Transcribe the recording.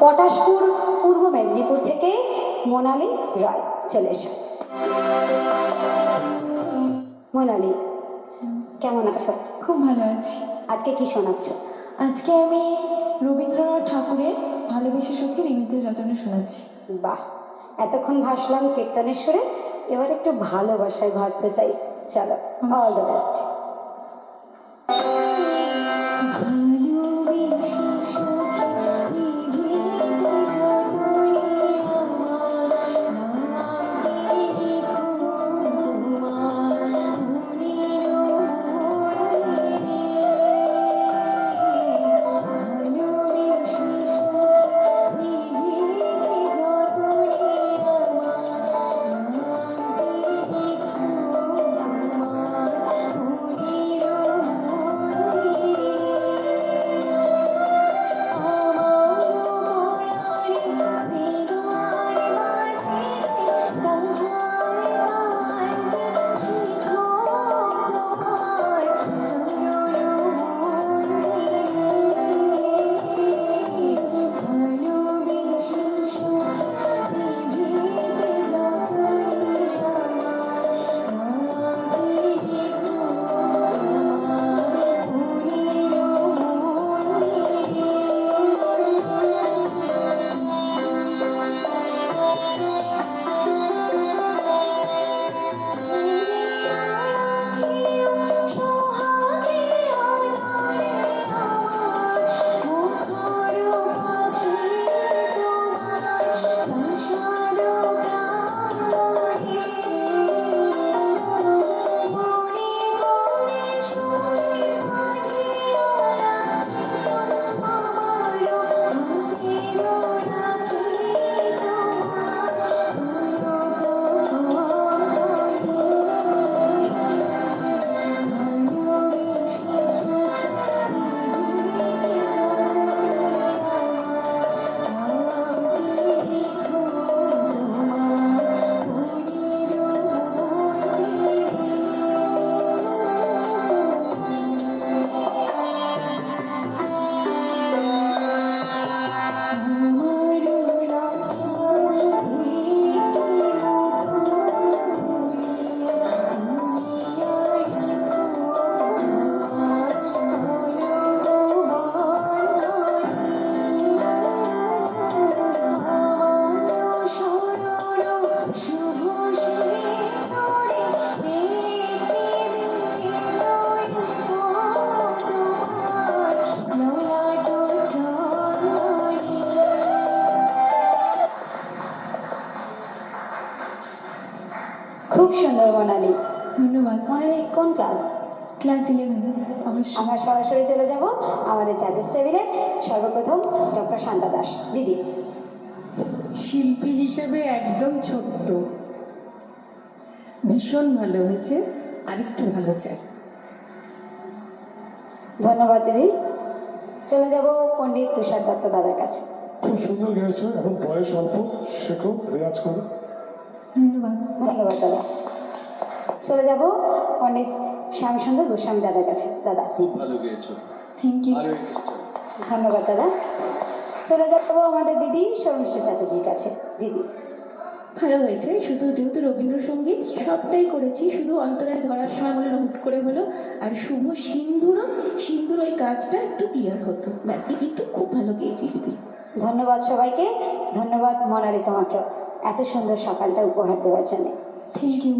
পটাশপুর পূর্ব মেদিনীপুর থেকে মোনালি রায় চলে এসো। মোনালি কেমন আছো? খুব ভালো আছি। আজকে কি শোনাচ্ছ? আজকে আমি রবীন্দ্রনাথ ঠাকুরের ভালোবেসে সখী রিমিত যতন শোনাচ্ছি। বাহ! এতক্ষণ ভাসলাম কীর্তনেশ্বরে এবার একটু ভালোবাসায় ভাসতে চাই। চলো অল দ্য বেস্ট সুন্দর মোনালি ধন্যবাদ। মোনালি কোন ক্লাস ক্লাস ইলেভেন অবশ্যই। আমরা সরাসরি চলে যাব আমাদের জাজেস টেবিলে সর্বপ্রথম ডক্টর শান্তা দাস। দিদি। শিল্পী হিসেবে একদম ছোট্ট। ভীষণ ভালো হয়েছে। আরেকটু ভালো চাই। ধন্যবাদ দিদি। চলে যাব পণ্ডিত তুষার দত্ত দাদার কাছে। খুব সুন্দর গেয়েছো। এখন বয়স অল্প শেখো রেয়াজ করো। ধন্যবাদ। ধন্যবাদ দাদা। চলে যাব পণ্ডিত শ্যামসুন্দর গোস্বামী দাদার কাছে। দাদা। খুব ভালো গেয়েছো। Thank you. ধন্যবাদ দাদা। চলে যাব আমাদের দিদি সৌমিষ্ঠ চ্যাটার্জির কাছে। দিদি। ভালো হয়েছে শুধু যেহেতু রবীন্দ্রসঙ্গীত সবটাই করেছি শুধু অন্তরায় ধরার সময় মনে হলো হুট করে হলো আর শুভ সিন্ধুরও সিন্ধুর ওই কাজটা একটু ক্লিয়ার হতো। ব্যাস কিন্তু খুব ভালো গেয়েছি দিদি। ধন্যবাদ সবাইকে ধন্যবাদ মনালি তোমাকেও। এত সুন্দর সকালটা উপহার দেওয়ার জন্য। Thank you